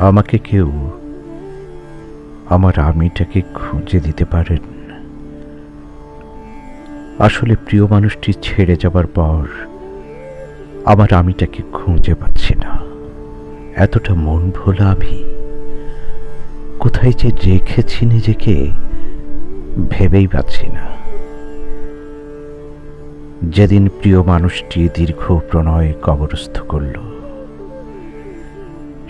আমাকে কেউ আমার আমিটাকে খুঁজে দিতে পারেন। আসলে প্রিয় মানুষটি ছেড়ে যাবার পর আমার আমিটাকে খুঁজে পাচ্ছি না। এতটা মন ভোলা আমি। কোথায় যে রেখেছি নিজেকে ভেবেই পাচ্ছি না। যেদিন প্রিয় মানুষটি দীর্ঘ প্রণয় কবরস্থ করল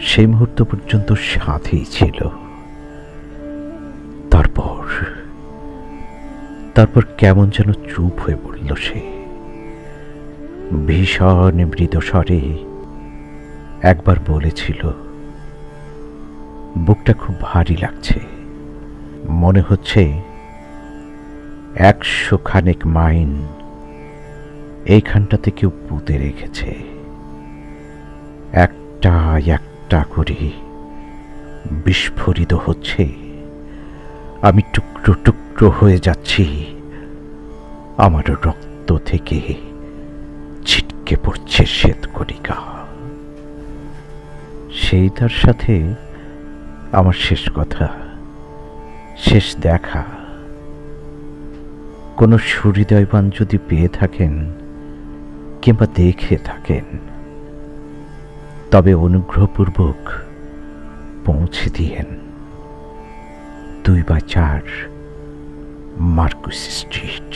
সেই মুহূর্ত পর্যন্ত সাথেই ছিল। তারপর তারপর কেমন যেন চুপ হয়ে পড়ল সে। ভীষণ মৃদ স্বরে একবার বলেছিল, বুকটা খুব ভারী লাগছে। মনে হচ্ছে একশো খানেক মাইন এইখানটাতে কেউ পুঁতে রেখেছে। একটা একটা করে। বিস্ফোরিত হচ্ছে। আমি টুকরো টুকরো হয়ে যাচ্ছি। আমার রক্ত থেকে ছিটকে পড়ছে শ্বেতকণিকা। সেই তার সাথে আমার শেষ কথা, শেষ দেখা। কোনো সুহৃদয়বান যদি পেয়ে থাকেন কিংবা দেখে থাকেন তবে অনুগ্রহপূর্বক পৌঁছে দিয়েন। দুই বা চার মার্কুস স্ট্রিট।